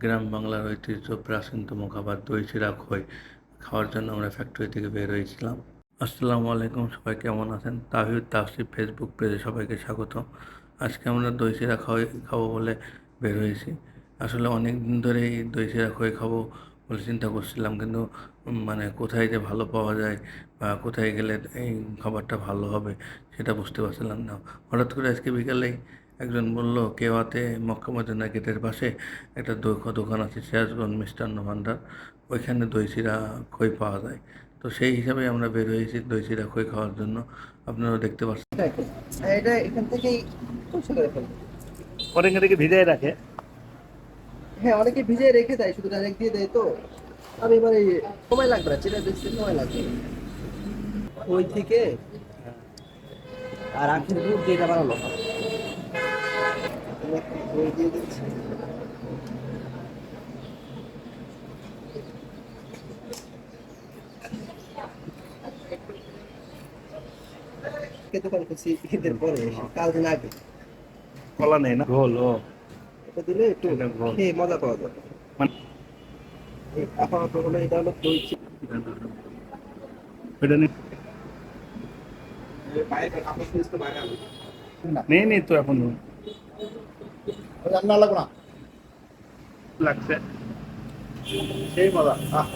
গ্রাম বাংলার ঐতিহ্য প্রাচীনতম খাবার দই চিরা খই খাওয়ার জন্য আমরা ফ্যাক্টরি থেকে বের হয়েছিলাম। আসসালামু আলাইকুম, সবাই কেমন আছেন? তাহিদ তাফসির ফেসবুক পেজে সবাইকে স্বাগত। আজকে আমরা দই চিরা খাওয়াই খাব বলে বের হয়েছি। আসলে অনেক দিন ধরেই দই চিরা খই খাব বলে চিন্তা করছিলাম, কিন্তু মানে কোথায় যে ভালো পাওয়া যায় বা কোথায় গেলে এই খাবারটা ভালো হবে সেটা বুঝতে পারছিলাম না। হঠাৎ করে আজকে বিকালেই একজন বলল কেওয়াতে মক্কা মদিনা গেটের পাশে একটা দই- দোকান আছে সিরাজগঞ্জ মিষ্টান্ন ভাণ্ডার ওইখানে দই চিরা খই পাওয়া যায়। তো সেই হিসাবে আমরা বের হয়েছি দই চিরা খই খাওয়ার জন্য। আপনারা দেখতে পাচ্ছেন। এটা এখান থেকেই অনেক থেকে ভিজাই রাখে। হ্যাঁ অনেকে ভিজিয়ে রেখে দেয় শুধু ডাইরেক্ট দিয়ে দেয় তো। আমি এবার সময় লাগবে না যেটা বেশি সময় লাগবে। ওই থেকে আর আখের গুড় দিয়ে এটা বানানো হয়। একটু দই দিয়ে দিচ্ছি দোকান করছি ঈদের পরে কাল দিন আগে। কলা নেই না? ঘোল ও। এটা দিলে একটু খেয়ে মজা পাওয়া যাবে। মানে- আপাতত হলো এটা হলো দই চিনি। এটা নেই নেই নেই তো এখন। লাগবে না। লাগছে। সেই মজা। আহ।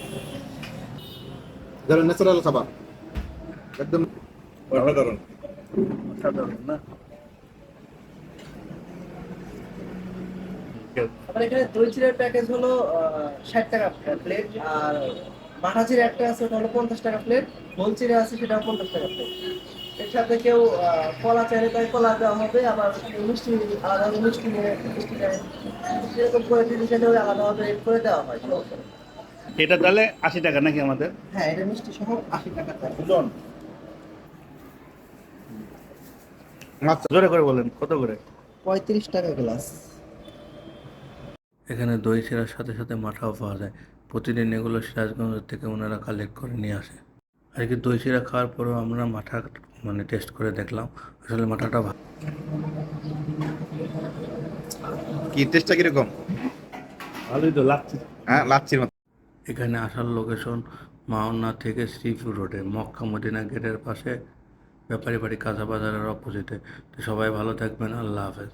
ন্যাচারাল খাবার। একদম অসাধারণ সাধারণ না? আমার এখানে দই চিড়ের প্যাকেজ হলো ষাট টাকা প্লেট আর মাঠা চিড়ে একটা আছে ওটা হলো পঞ্চাশ টাকা প্লেট গোল চিড়ে আছে সেটা পঞ্চাশ টাকা প্লেট এর সাথে কেউ আহ, কলা চাইলে তাই কলা দেওয়া হবে আবার মিষ্টি আলাদা মিষ্টি নিয়ে মিষ্টি দেয়। সেরকম করে দিতে চাইলে ওই আলাদাভাবে রেট করে দেওয়া হয়। এটা তাহলে আশি টাকা নাকি আমাদের? হ্যাঁ এটা মিষ্টি সহ আশি টাকা দুজন। আচ্ছা জোরে করে বলেন কত করে? পঁয়ত্রিশ টাকা গ্লাস। এখানে দই চিরার সাথে সাথে মাঠাও পাওয়া যায়। প্রতিদিন এগুলো সিরাজগঞ্জ থেকে ওনারা কালেক্ট করে নিয়ে আসে। আজকে দই চিরা খাওয়ার পরেও আমরা মাথা মানে টেস্ট করে দেখলাম। আসলে মাথাটা ভালো কি টেস্টটা কীরকম? ভালোই তো লাগছে হ্যাঁ লাচ্ছির মতো। এখানে আসার লোকেশন মাওনা থেকে শ্রীপুর রোডে মক্কা মদিনা গেটের পাশে ব্যাপারী বাড়ি কাঁচা বাজারের অপোজিটে তো সবাই ভালো থাকবেন আল্লাহ হাফেজ।